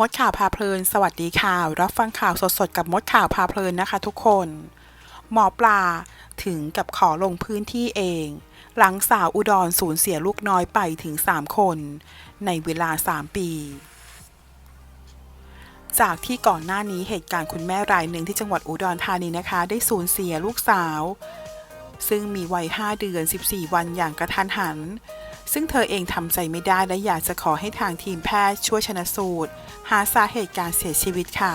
มดข่าวพาเพลิน สวัสดีค่ะ รับฟังข่าวสดๆ กับมดข่าวพาเพลินนะคะทุกคน หมอปลาถึงกับขอลงพื้นที่เอง หลังสาวอุดรสูญเสียลูกน้อยไปถึง 3 คน ในเวลา 3 ปี จากที่ก่อนหน้านี้เหตุการณ์คุณแม่รายหนึ่งที่จังหวัดอุดรธานีนะคะ ได้สูญเสียลูกสาว ซึ่งมีวัย 5 เดือน 14 วันอย่างกระทันหัน ซึ่งเธอเองทำใจไม่ได้และอยากจะขอให้ทางทีมแพทย์ช่วยชนะสูตร หาสาเหตุการเสียชีวิตค่ะ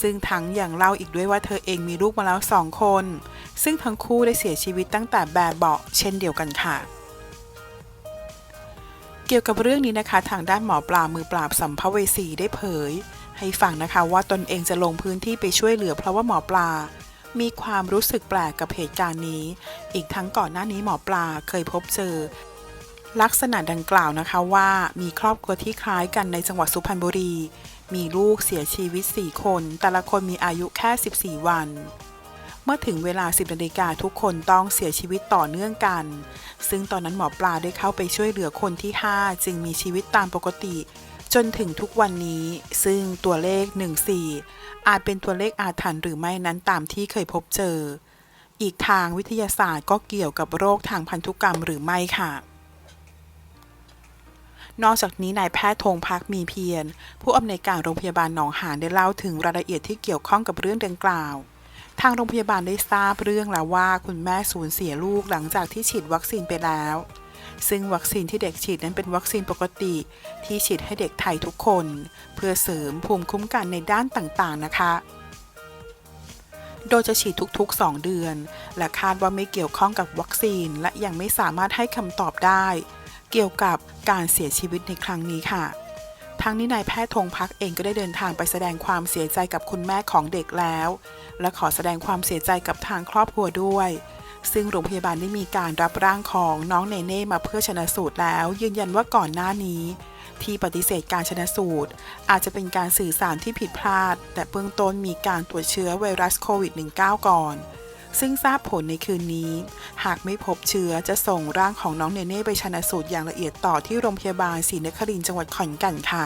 ซึ่งทั้งอยังเล่าอีกด้วยว่าเธอเองมีลูกมาแล้วสองคน ซึ่งทั้งคู่ได้เสียชีวิตตั้งแต่แบบเบาะเช่นเดียวกันค่ะเกี่ยวกับเรื่องนี้นะคะ ทางด้านหมอปลามือปราบสัมภเวสีได้เผย ให้ฟังนะคะว่าตนเองจะลงพื้นที่ไปช่วยเหลือเพราะว่าหมอปลา มีความรู้สึกแปลกกับเหตุการณ์นี้ อีกทั้งก่อนหน้านี้หมอปลาเคยพบเจอ ลักษณะดังกล่าวนะคะว่ามีครอบครัวที่คล้ายกันในจังหวัดสุพรรณบุรี มีลูกเสียชีวิต 4 คน แต่ละคนมีอายุแค่ 14 วัน เมื่อถึงเวลา 10นาฬิกาทุกคนต้องเสียชีวิตต่อเนื่องกัน ซึ่งตอนนั้นหมอปลาได้เข้าไปช่วยเหลือคนที่ 5 จึงมีชีวิตตามปกติ จนถึงทุกวันนี้ ซึ่งตัวเลข 14 อาจเป็นตัวเลขอาถรรพ์หรือไม่นั้นตามที่เคยพบเจอ อีกทางวิทยาศาสตร์ก็เกี่ยวกับโรคทางพันธุกรรมหรือไม่ค่ะ นอกจากนี้นายแพทย์ธงพักมีเพียร ผู้อำนวยการโรงพยาบาลหนองหานได้เล่าถึงรายละเอียดที่เกี่ยวข้องกับเรื่องดังกล่าว ทางโรงพยาบาลได้ทราบเรื่องแล้วว่าคุณแม่สูญเสียลูกหลังจากที่ฉีดวัคซีนไปแล้ว ซึ่งวัคซีนที่เด็กฉีดนั้นเป็นวัคซีนปกติ ที่ฉีดให้เด็กไทยทุกคน เพื่อเสริมภูมิคุ้มกันในด้านต่างๆนะคะโดยจะฉีดทุกๆ 2 เดือน และคาดว่าไม่เกี่ยวข้องกับวัคซีน และยังไม่สามารถให้คำตอบได้ เกี่ยวกับการเสียชีวิตในครั้งนี้ค่ะทั้งนี้นายแพทย์ธงพักเองก็ได้เดินทางไปแสดงความเสียใจกับคุณแม่ของเด็กแล้ว และขอแสดงความเสียใจกับทางครอบครัวด้วย ซึ่งโรงพยาบาลได้มีการรับร่างของน้องเนเน่มาเพื่อชนะสูตรแล้ว ยืนยันว่าก่อนหน้านี้ ที่ปฏิเสธการชนะสูตร อาจจะเป็นการสื่อสารที่ผิดพลาด แต่เบื้องต้นมีการตรวจเชื้อไวรัสโควิด -19 ก่อน ซึ่งทราบผลในคืนนี้ หากไม่พบเชื้อจะส่งร่างของน้องเนเน่ไปชนะสูตรอย่างละเอียดต่อที่โรงพยาบาลศรีนครินทร์จังหวัดขอนแก่นค่ะ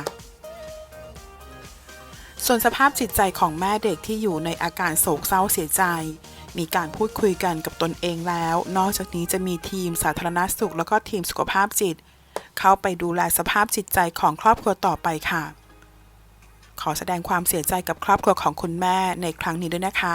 ส่วนสภาพจิตใจของแม่เด็กที่อยู่ในอาการโศกเศร้าเสียใจ มีการพูดคุยกันกับตนเองแล้ว นอกจากนี้จะมีทีมสาธารณสุข แล้วก็ทีมสุขภาพจิต เข้าไปดูแลสภาพจิตใจของครอบครัวต่อไปค่ะ ขอแสดงความเสียใจกับครอบครัวของคุณแม่ในครั้งนี้ด้วยนะคะ